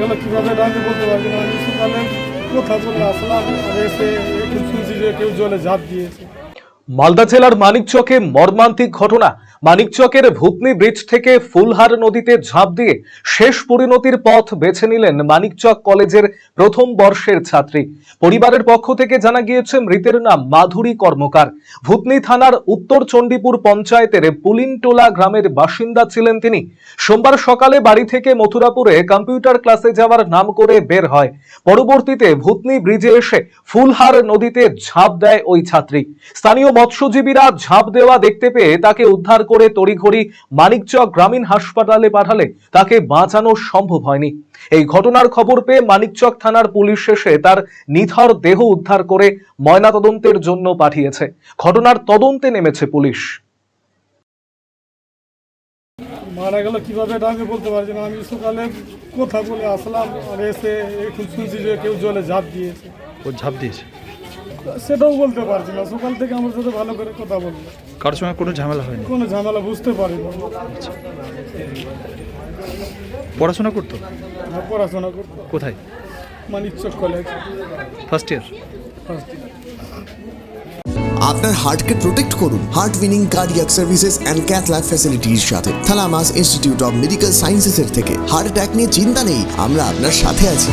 গেল কীভাবে বলতে না কোথা চলে আসলাম এসে শুনছি যে কেউ জলে ঝাঁপ দিয়েছে মালদা জেলার মানিকচকে মর্মান্তিক ঘটনা মানিকচকের ভূতনি ব্রিজ থেকে ফুলহার নদীতে ঝাঁপ দিয়ে শেষ পরিণতির পথ বেছে নিলেন মানিকচক কলেজের প্রথম বর্ষের ছাত্রী। পরিবারের পক্ষ থেকে জানা গিয়েছে, মৃতের নাম মাধুরী কর্মকার। ভূতনি থানার উত্তর চণ্ডীপুর পঞ্চায়েতের পুলিনটোলা গ্রামের বাসিন্দা ছিলেন তিনি। সোমবার সকালে বাড়ি থেকে মথুরাপুরে কম্পিউটার ক্লাসে যাওয়ার নাম করে বের হয়। পরবর্তীতে ভূতনি ব্রিজে এসে ফুলহার নদীতে ঝাঁপ দেয় ওই ছাত্রী। স্থানীয় মৎস্যজীবীরা ঝাঁপ দেওয়া দেখতে পেয়ে তাকে উদ্ধার করে তড়িঘড়ি মানিকচক গ্রামীণ হাসপাতালে পাঠালে তাকে বাঁচানো সম্ভব হয়নি। এই ঘটনার খবর পেয়ে মানিকচক থানার পুলিশ এসে তার নিথর দেহ উদ্ধার করে ময়নাতদন্তের জন্য পাঠিয়েছে। ঘটনার তদন্তে নেমেছে পুলিশ। মারা গেল কীভাবে এটা আমি বলতে পারছি না। আমি সকালে কোথা বলে আসলাম আর এসে এখন শুনছি যে কেউ জলে ঝাঁপ দিয়েছে। ও ঝাঁপ দিয়েছে? সেটাও বলতে পারছি না। সকাল থেকে আমার সাথে ভালো করে কথা বলল। কারোর সঙ্গে কোনো ঝামেলা হয়নি? কোনো ঝামেলা বুঝতে পারি না পড়াশোনা করতো? আর পড়াশোনা করতো। কোথায়? Manikchak college first year first আপনার হার্টকে প্রোটেক্ট করুন। Heart winning cardiac services and cath lab ফ্যাসিলিটির সাথে। থালামাস ইনস্টিটিউট অফ মেডিকেল সায়েন্সেসের থেকে। হার্ট অ্যাটাক নিয়ে চিন্তা নেই। আমরা আপনার সাথে আছি।